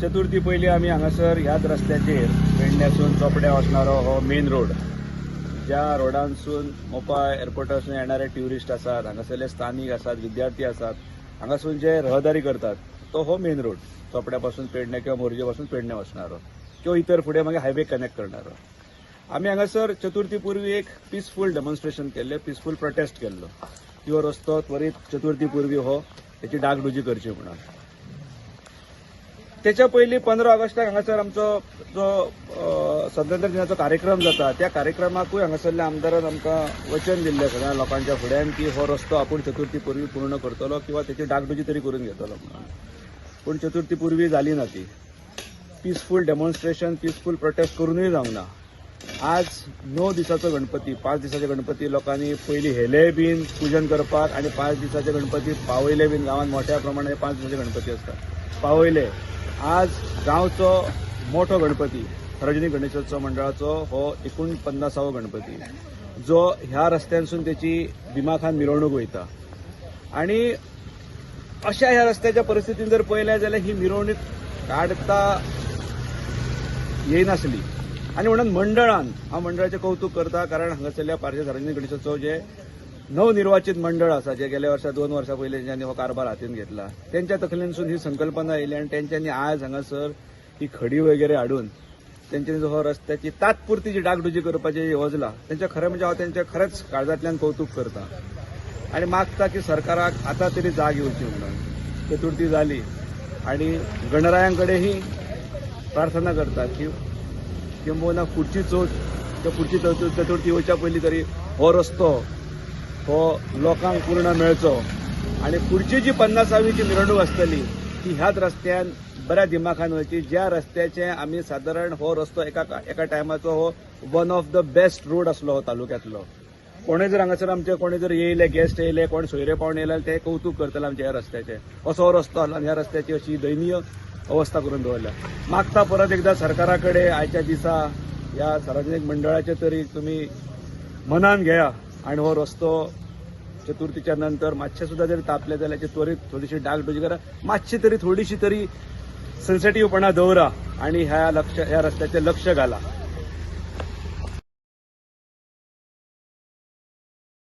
चतुर्थी पयलीं आमी हांगासर ह्याच रस्त्याचेर पेडण्यासून चोपड्या वचणारो हो मेन रोड ज्या रोडांसून मोपा एअरपोर्टासून येणारे ट्युरिस्ट आसात हांगासरले स्थानीक आसात विद्यार्थी आसात हांगासून जे रहदारी करतात तो हो मेन रोड चोपड्या पासून पेडण्या किंवा मोरजे पासून पेडण्या वचणारो किंवा इतर फुडें मागीर हायवे कनेक्ट करणारो. आमी हांगासर चतुर्थी पूर्वी एक पिसफूल डेमॉन्स्ट्रेशन केल्लें पिसफूल प्रोटेस्ट केल्लो. किंवा रस्तो त्वरीत चतुर्थी पूर्वी हो त्याची डागडुजी करची म्हणून. त्याच्या पयलीं पंदरा ऑगस्टाक हांगासर आमचो जो स्वातंत्र्य दिनाचो कार्यक्रम जाता त्या कार्यक्रमाकूय हांगासरल्या आमदारान आमकां वचन दिल्लें सगळ्या लोकांच्या फुड्यान की हो रस्तो आपूण चतुर्थी पूर्वी पूर्ण करतलो किंवा त्याची डागडुजी तरी करून घेतलो. पूण चतुर्थी पूर्वी जाली ना ती. पिसफूल डेमॉन्स्ट्रेशन पिसफूल प्रोटेस्ट करूनय जावंक ना. आज णव दिसाचो गणपती पांच दिसाचे गणपती लोकांनी पयलीं हेले बीन पूजन करपाक आनी पांच दिसाचे गणपती पावयले बीन गांवांत मोठ्या प्रमाणात पांच दिसाचे गणपती असतात. पावयले. आज गांवचो मोठो गणपती रजनी गणेशोत्सव मंडळाचो हो एकोणपन्नासावो गणपती जो ह्या रस्त्यांसून त्याची दिमाखान मिरवणूक वयता. आणि अशा ह्या रस्त्याच्या परिस्थितीन जर पळयलें जाल्यार ही मिरवणूक काडता येयनासली. आणि म्हणून मंडळान हांव मंडळाचें कौतुक करता कारण हांगासरल्या पार्श्व सार्वजनीक गणेशोत्सव जे नवनिर्वाचित मंडळ आसा जे गेल्या वर्सा दोन वर्सां पयलीं ज्यांनी हो कारभार हातीन घेतला त्यांच्या तकलेनसून ही संकल्पना येयली आणि त्यांच्यांनी आज हांगासर ही खडी वगैरे हाडून त्यांच्यानी जो हो रस्त्याची तात्पुरती जी डागडुजी करपाची योजला त्यांच्या खरें म्हणजे हांव त्यांच्या खरेंच काळजांतल्यान कौतुक करता. आणि मागता की सरकाराक आता तरी जाग येवची म्हणून. चतुर्थी झाली आणि गणरायांकडेही प्रार्थना करतात की किंबहुना पुढची चवथ किंवा पुढची चतुर्थी येवच्या पयलीं तरी हो रस्तो हो लोकांक पूर्ण मेळचो आणि पुढची जी पन्नासावीची मिरवणूक आसतली ती ह्याच रस्त्यान बऱ्या दिमाखान वयची ज्या रस्त्याचे आमी सादारण हो रस्तो एका एका टायमाचो हो one of the best road आसलो हो तालुक्यातलो. कोणें जर हांगासर आमचे कोणें जर येयले गेस्ट येयले कोण सोयरे पावणे येयले ते कौतुक करतले आमच्या ह्या रस्त्याचे. असो हो रस्तो आसलो आनी ह्या रस्त्याची अशी दयनीय अवस्था करून दवरल्या मागता परत एकदा सरकारा कडेन आयच्या दिसा ह्या सार्वजनीक मंडळाचे तरी तुमी मनान घेया. आणि हो रस्तो चतुर्थीच्या नंतर मातशें सुद्धा जरी तापले जाल्यार हाची त्वरीत थोडीशी डागडुजी करा. मातशी तरी थोडीशी तरी सेन्सिटिव्हपणा दवरा आणि ह्या लक्ष ह्या रस्त्याचे लक्ष घाला.